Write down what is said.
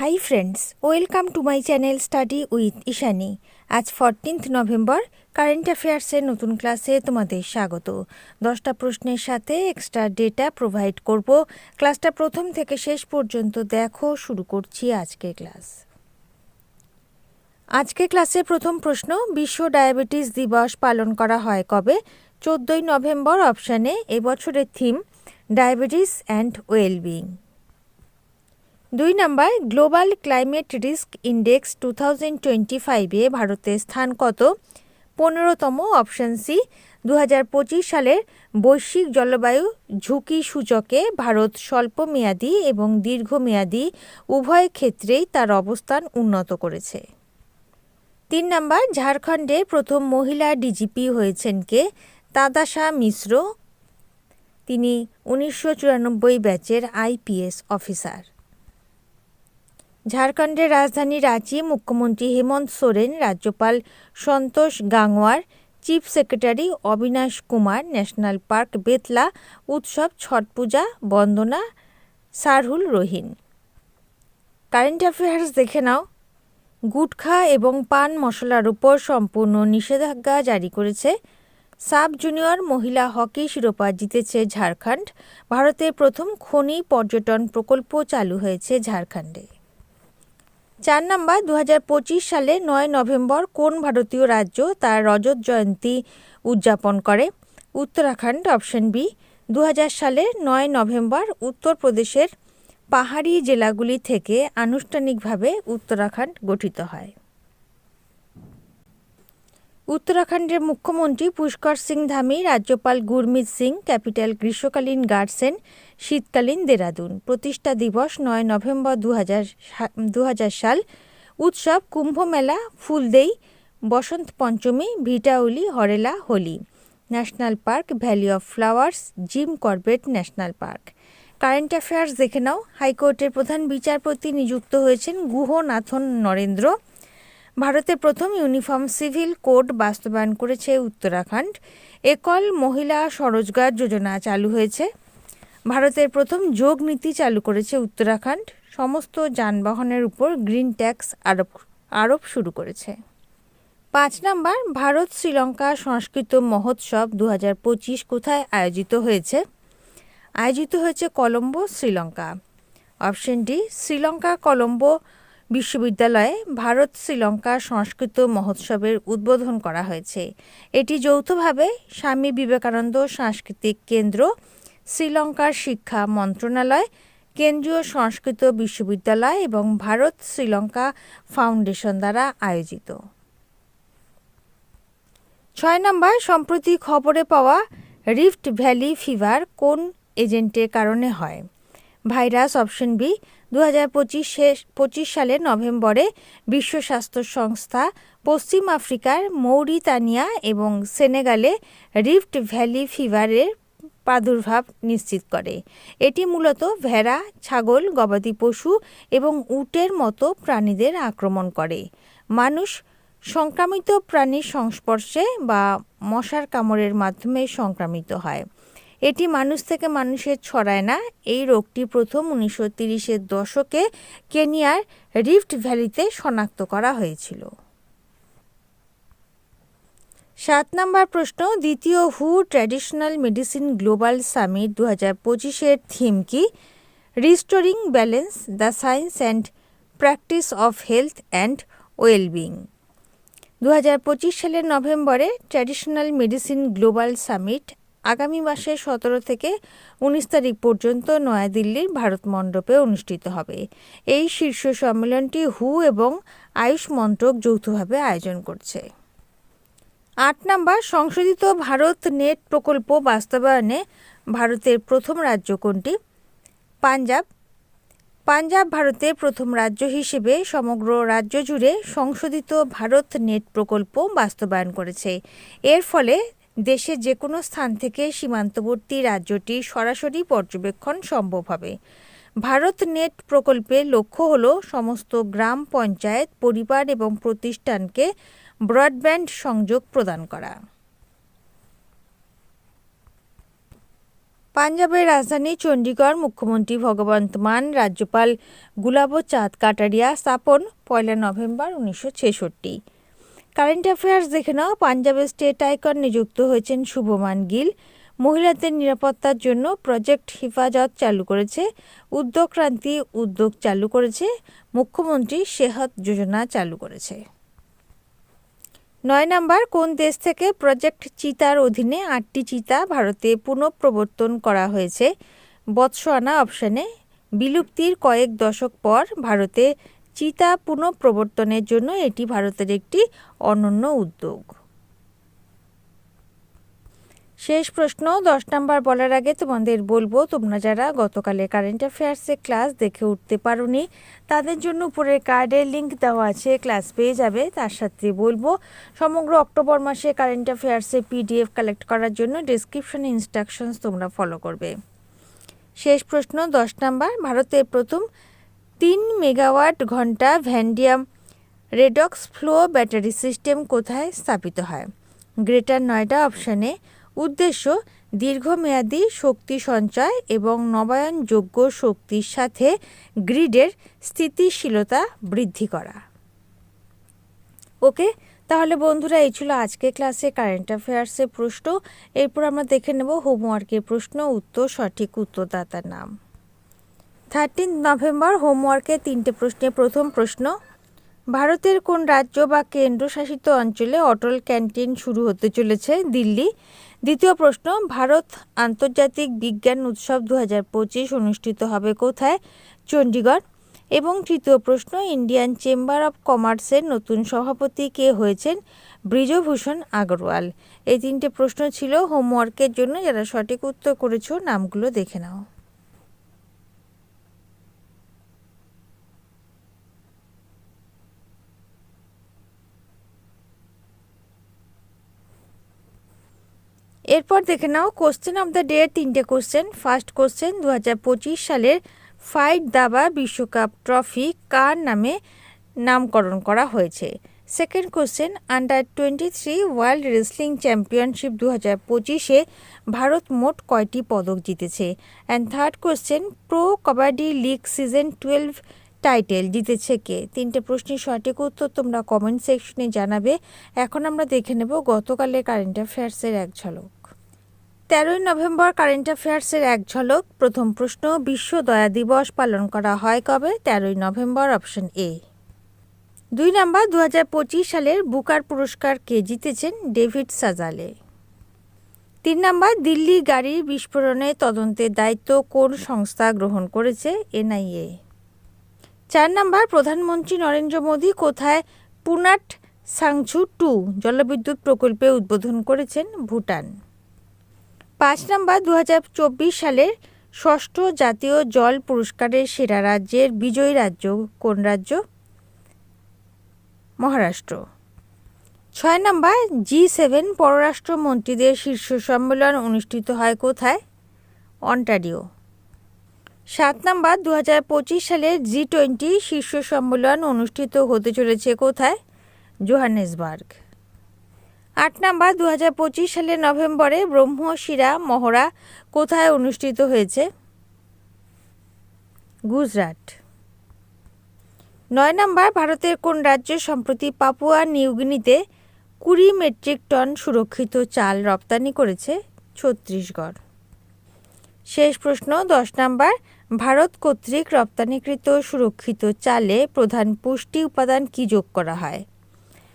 Hi friends welcome to my channel study with Ishani আজ fourteenth November current অ্যাফেয়ার্সের নতুন ক্লাসে তোমাদের স্বাগত। দশটা প্রশ্নের সাথে এক্সট্রা ডেটা প্রোভাইড করব। ক্লাসটা প্রথম থেকে শেষ পর্যন্ত দেখো, শুরু করছি আজকের ক্লাস আজকে ক্লাসে প্রথম প্রশ্ন, বিশ্ব ডায়াবেটিস দিবস পালন করা হয় কবে? চোদ্দোই নভেম্বর অপশানে এবছরের থিম ডায়াবেটিস অ্যান্ড ওয়েলবিং দুই নম্বর global climate risk index two thousand twenty ফাইভে ভারতের স্থান কত? পনেরোতম অপশন সি দু হাজার পঁচিশ সালের বৈশ্বিক জলবায়ু ঝুঁকি সূচকে ভারত স্বল্পমেয়াদী এবং দীর্ঘমেয়াদী উভয় ক্ষেত্রেই তার অবস্থান উন্নত করেছে। তিন নম্বর, ঝাড়খণ্ডে প্রথম মহিলা ডিজিপি হয়েছেন কে? তাদাশা মিশ্র। তিনি উনিশশো চুরানব্বই ব্যাচের আইপিএস অফিসার ঝাড়খণ্ডের রাজধানী রাঁচি মুখ্যমন্ত্রী হেমন্ত সোরেন, রাজ্যপাল Santosh Gangwar chief secretary Avinash Kumar, national park Betla, উৎসব ছট পূজা, বন্দনা, সারহুল রহিন। কারেন্ট অ্যাফেয়ার্স দেখে নাও। গুটখা এবং পান মশলার উপর সম্পূর্ণ নিষেধাজ্ঞা জারি করেছে। সাব জুনিয়র মহিলা হকি শিরোপা জিতেছে ঝাড়খণ্ড। ভারতের প্রথম খনি পর্যটন প্রকল্প চালু হয়েছে ঝাড়খণ্ডে। চার নম্বর দু হাজার পঁচিশ সালে নয় নভেম্বর কোন ভারতীয় রাজ্য তার রজত জয়ন্তী উদযাপন করে? উত্তরাখণ্ড অপশন বি দু সালে নয় নভেম্বর উত্তরপ্রদেশের পাহাড়ি জেলাগুলি থেকে আনুষ্ঠানিকভাবে উত্তরাখণ্ড গঠিত হয়। উত্তরাখণ্ডের মুখ্যমন্ত্রী পুষ্কর সিং ধামি, রাজ্যপাল গুরমিত সিং, ক্যাপিটাল গ্রীষ্মকালীন গার্ডসেন শীতকালীন দেরাদুন। প্রতিষ্ঠা দিবস নয় নভেম্বর দু হাজার সাল। উৎসব Kumbh Mela, Phooldei, Basant Panchami Bhitauli Harela, Holi. National park, valley of flowers, Jim Corbett national park. Current affairs দেখে নাও। হাইকোর্টের প্রধান বিচারপতি নিযুক্ত হয়েছেন গুহনাথন নরেন্দ্র। ভারতের প্রথম ইউনিফর্ম সিভিল কোড বাস্তবায়ন করেছে উত্তরাখণ্ড। একল মহিলা স্বরোজগার যোজনা চালু হয়েছে। ভারতের প্রথম যোগ নীতি চালু করেছে উত্তরাখণ্ড। সমস্ত যানবাহনের উপর গ্রিন ট্যাক্স আরোপ আরোপ শুরু করেছে। পাঁচ নাম্বার, ভারত শ্রীলঙ্কা সংস্কৃত মহোৎসব দু কোথায় আয়োজিত হয়েছে? আয়োজিত হয়েছে কলম্বো, শ্রীলঙ্কা। অপশন ডি শ্রীলঙ্কা কলম্বো বিশ্ববিদ্যালয়ে ভারত শ্রীলঙ্কা সংস্কৃত মহোৎসবের উদ্বোধন করা হয়েছে। এটি যৌথভাবে স্বামী বিবেকানন্দ সাংস্কৃতিক কেন্দ্র, শ্রীলঙ্কার শিক্ষা মন্ত্রণালয়, কেন্দ্রীয় সংস্কৃত বিশ্ববিদ্যালয় এবং ভারত শ্রীলঙ্কা ফাউন্ডেশন দ্বারা আয়োজিত। ছয় নম্বর, সম্প্রতি খবরে পাওয়া রিফট ভ্যালি ফিভার কোন এজেন্টের কারণে হয়? ভাইরাস অপশন বি দু হাজার পঁচিশ সালের নভেম্বরে বিশ্ব স্বাস্থ্য সংস্থা পশ্চিম আফ্রিকার মৌরিতানিয়া এবং সেনেগালে রিফট ভ্যালি ফিভারের প্রাদুর্ভাব নিশ্চিত করে। এটি মূলত ভেড়া, ছাগল, গবাদি পশু এবং উটের মতো প্রাণীদের আক্রমণ করে। মানুষ সংক্রামিত প্রাণীর সংস্পর্শে বা মশার কামড়ের মাধ্যমে সংক্রামিত হয়। এটি মানুষ থেকে মানুষের ছড়ায় না। এই রোগটি প্রথম উনিশশো তিরিশের দশকে কেনিয়ার রিফট ভ্যালিতে শনাক্ত করা হয়েছিল। সাত নম্বর প্রশ্ন, দ্বিতীয় হু ট্র্যাডিশনাল মেডিসিন গ্লোবাল সামিট দু হাজার পঁচিশের থিম কি? Restoring balance, the science and practice of health and wellbeing. দু হাজার পঁচিশ সালের নভেম্বরে ট্র্যাডিশনাল মেডিসিন গ্লোবাল সামিট আগামী মাসের সতেরো থেকে উনিশ তারিখ পর্যন্ত নয়াদিল্লির ভারত মণ্ডপে অনুষ্ঠিত হবে। এই শীর্ষ সম্মেলনটি হু এবং আয়ুষ মন্ত্রক যৌথভাবে আয়োজন করছে। আট নম্বর, সংশোধিত ভারত নেট প্রকল্প বাস্তবায়নে ভারতের প্রথম রাজ্য কোনটি? পাঞ্জাব। পাঞ্জাব ভারতের প্রথম রাজ্য হিসেবে সমগ্র রাজ্য জুড়ে সংশোধিত ভারত নেট প্রকল্প বাস্তবায়ন করেছে। এর ফলে দেশের যে কোনো স্থান থেকে সীমান্তবর্তী রাজ্যটি সরাসরি পর্যবেক্ষণ সম্ভব হবে। ভারত নেট প্রকল্পের লক্ষ্য হল সমস্ত গ্রাম পঞ্চায়েত, পরিবার এবং প্রতিষ্ঠানকে ব্রডব্যান্ড সংযোগ প্রদান করা। পাঞ্জাবের রাজধানী চণ্ডীগড় মুখ্যমন্ত্রী ভগবন্ত মান, রাজ্যপাল গুলাবো চাঁদ কাটারিয়া স্থাপন পয়লা নভেম্বর উনিশশো ছেষট্টি। কারেন্ট অ্যাফেয়ার্স দেখে নাও। পাঞ্জাবের স্টেট আইকন নিযুক্ত হয়েছেন শুভমান গিল। মহিলাদের নিরাপত্তার জন্য প্রজেক্ট হেফাজত চালু করেছে। উদ্যোগ ক্রান্তি উদ্যোগ চালু করেছে। মুখ্যমন্ত্রী সেহত যোজনা চালু করেছে। নয় নাম্বার, কোন দেশ থেকে প্রজেক্ট চিতার অধীনে আটটি চিতা ভারতে পুনঃপ্রবর্তন করা হয়েছে? বৎসোয়ানা অপশানে। বিলুপ্তির কয়েক দশক পর ভারতে চিতা পুনঃপ্রবর্তনের জন্য এটি ভারতের একটি অনন্য উদ্যোগ। শেষ প্রশ্ন, দশ নাম্বার বলার আগে তোমাদের বলব, তোমরা যারা গতকালে কারেন্ট অ্যাফেয়ার্সে ক্লাস দেখে উঠতে পারোনি, তাদের জন্য উপরে কার্ডের লিঙ্ক দেওয়া আছে ক্লাস পেয়ে যাবে। তার সাথে বলব, সমগ্র অক্টোবর মাসে কারেন্ট অ্যাফেয়ার্সে পিডিএফ কালেক্ট করার জন্য ডিসক্রিপশনে ইনস্ট্রাকশনস তোমরা ফলো করবে। শেষ প্রশ্ন, দশ নাম্বার, ভারতের প্রথম তিন মেগাওয়াট ঘণ্টা vanadium redox flow battery system কোথায় স্থাপিত হয়? গ্রেটার নয়ডা অপশানে উদ্দেশ্য, দীর্ঘমেয়াদী শক্তি সঞ্চয় এবং নবায়নযোগ্য শক্তির সাথে গ্রিডের স্থিতিশীলতা বৃদ্ধি করা। ওকে, তাহলে বন্ধুরা, এই ছিল আজকে ক্লাসে কারেন্ট অ্যাফেয়ার্সের প্রশ্ন। এরপর আমরা দেখে নেব হোমওয়ার্কের প্রশ্ন, উত্তর, সঠিক উত্তরদাতার নাম। থার্টিন নভেম্বর হোমওয়ার্কে তিনটে প্রশ্নে প্রথম প্রশ্ন, ভারতের কোন রাজ্য বা কেন্দ্রশাসিত অঞ্চলে অটল ক্যান্টিন শুরু হতে চলেছে, দিল্লি? দ্বিতীয় প্রশ্ন, ভারত আন্তর্জাতিক বিজ্ঞান উৎসব দু হাজার পঁচিশ অনুষ্ঠিত হবে কোথায়? চণ্ডীগড়। এবং তৃতীয় প্রশ্ন, ইন্ডিয়ান চেম্বার অব কমার্সের নতুন সভাপতি কে হয়েছেন? ব্রিজভূষণ আগরওয়াল। এই তিনটে প্রশ্ন ছিল হোমওয়ার্কের জন্য যারা সঠিক উত্তর করেছ, নামগুলো দেখে নাও। এরপর দেখে নাও কোশ্চেন অফ দ্য ডে তিনটে কোশ্চেন ফার্স্ট কোশ্চেন দু হাজার পঁচিশ সালের ফাইট দাবা বিশ্বকাপ ট্রফি কার নামে নামকরণ করা হয়েছে? Second question under twenty three world wrestling championship দু হাজার পঁচিশে ভারত মোট কয়টি পদক জিতেছে? And third question pro kabaddi league season twelve title জিতেছে কে? তিনটে প্রশ্নের সঠিক উত্তর তোমরা কমেন্ট সেকশনে জানাবে। এখন আমরা দেখে নেব গতকালের কারেন্ট অ্যাফেয়ার্সের এক ঝলক। তেরোই নভেম্বর কারেন্ট অ্যাফেয়ার্সের এক ঝলক। প্রথম প্রশ্ন, বিশ্ব দয়া দিবস পালন করা হয় কবে? তেরোই নভেম্বর, অপশন এ। দুই নাম্বার দু সালের বুকার পুরস্কার কে জিতেছেন? ডেভিড সাজালে। তিন নাম্বার, দিল্লি গাড়ির বিস্ফোরণে তদন্তের দায়িত্ব কোন সংস্থা গ্রহণ করেছে? এনআইএ। চার নাম্বার, প্রধানমন্ত্রী নরেন্দ্র মোদী কোথায়? পুনাট সাংছু টু জলবিদ্যুৎ প্রকল্পে উদ্বোধন করেছেন? ভুটান। পাঁচ নম্বর দু হাজার চব্বিশ সালের ষষ্ঠ জাতীয় জল পুরস্কারের সেরা রাজ্যের বিজয়ী রাজ্য কোন রাজ্য? মহারাষ্ট্র। ছয় নম্বর জি সেভেন পররাষ্ট্র মন্ত্রীদের শীর্ষ সম্মেলন অনুষ্ঠিত হয় কোথায়? অন্টারিও। সাত নম্বর দু হাজার পঁচিশ সালের জি টোয়েন্টি শীর্ষ সম্মেলন অনুষ্ঠিত হতে চলেছে কোথায়? জোহানেসবার্গ। আট নাম্বার দু হাজার সালের নভেম্বরে ব্রহ্মশিরা মহড়া কোথায় অনুষ্ঠিত হয়েছে? গুজরাট। নয় নম্বর, ভারতের কোন রাজ্য সম্প্রতি পাপুয়া নিউগিনিতে কুড়ি মেট্রিক টন সুরক্ষিত চাল রপ্তানি করেছে? ছত্তিশগড়। শেষ প্রশ্ন, দশ নম্বর, ভারত কর্তৃক রপ্তানিকৃত সুরক্ষিত চালে প্রধান পুষ্টি উপাদান কি যোগ করা হয়?